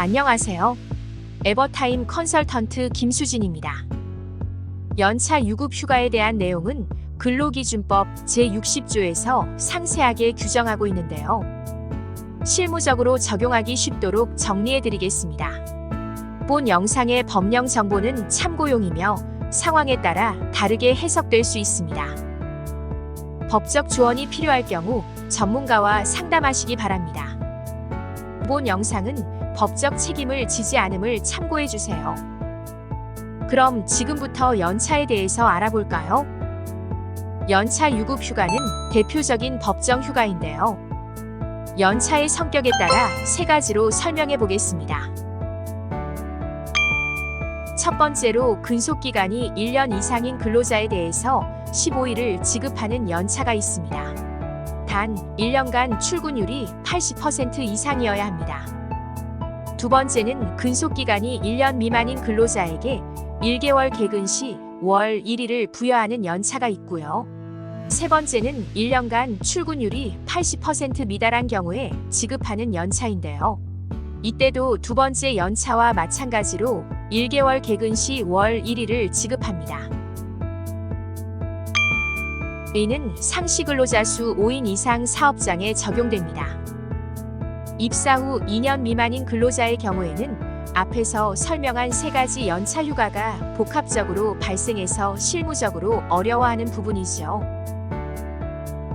안녕하세요. 에버타임 컨설턴트 김수진입니다. 연차 유급 휴가에 대한 내용은 근로기준법 제60조에서 상세하게 규정하고 있는데요. 실무적으로 적용하기 쉽도록 정리해 드리겠습니다. 본 영상의 법령 정보는 참고용이며 상황에 따라 다르게 해석될 수 있습니다. 법적 조언이 필요할 경우 전문가와 상담하시기 바랍니다. 본 영상은 법적 책임을 지지 않음을 참고해 주세요. 그럼 지금부터 연차에 대해서 알아볼까요? 연차 유급 휴가는 대표적인 법정 휴가인데요. 연차의 성격에 따라 세 가지로 설명해 보겠습니다. 첫 번째로 근속기간이 1년 이상인 근로자에 대해서 15일을 지급하는 연차가 있습니다. 단 1년간 출근율이 80% 이상이어야 합니다. 두 번째는 근속기간이 1년 미만인 근로자에게 1개월 개근 시 월 1일을 부여하는 연차가 있고요. 세 번째는 1년간 출근율이 80% 미달한 경우에 지급하는 연차인데요. 이때도 두 번째 연차와 마찬가지로 1개월 개근 시 월 1일을 지급합니다. 이는 상시 근로자 수 5인 이상 사업장에 적용됩니다. 입사 후 2년 미만인 근로자의 경우에는 앞에서 설명한 세 가지 연차 휴가가 복합적으로 발생해서 실무적으로 어려워하는 부분이죠.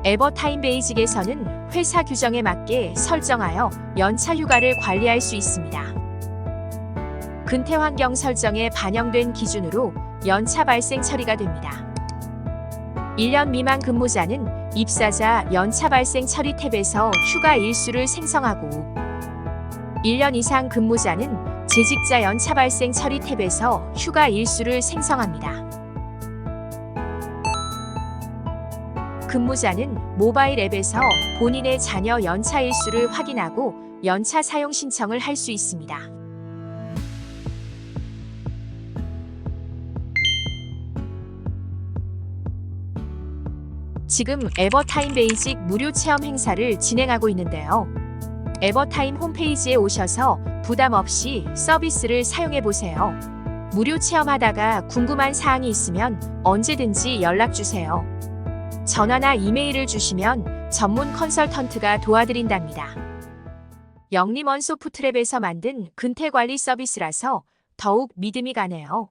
에버타임 베이직에서는 회사 규정에 맞게 설정하여 연차 휴가를 관리할 수 있습니다. 근태 환경 설정에 반영된 기준으로 연차 발생 처리가 됩니다. 1년 미만 근무자는 입사자 연차 발생 처리 탭에서 휴가 일수를 생성하고 1년 이상 근무자는 재직자 연차 발생 처리 탭에서 휴가 일수를 생성합니다. 근무자는 모바일 앱에서 본인의 자녀 연차 일수를 확인하고 연차 사용 신청을 할 수 있습니다. 지금 에버타임 베이직 무료 체험 행사를 진행하고 있는데요. 에버타임 홈페이지에 오셔서 부담 없이 서비스를 사용해 보세요. 무료 체험하다가 궁금한 사항이 있으면 언제든지 연락 주세요. 전화나 이메일을 주시면 전문 컨설턴트가 도와드린답니다. 영림원 소프트랩에서 만든 근태 관리 서비스라서 더욱 믿음이 가네요.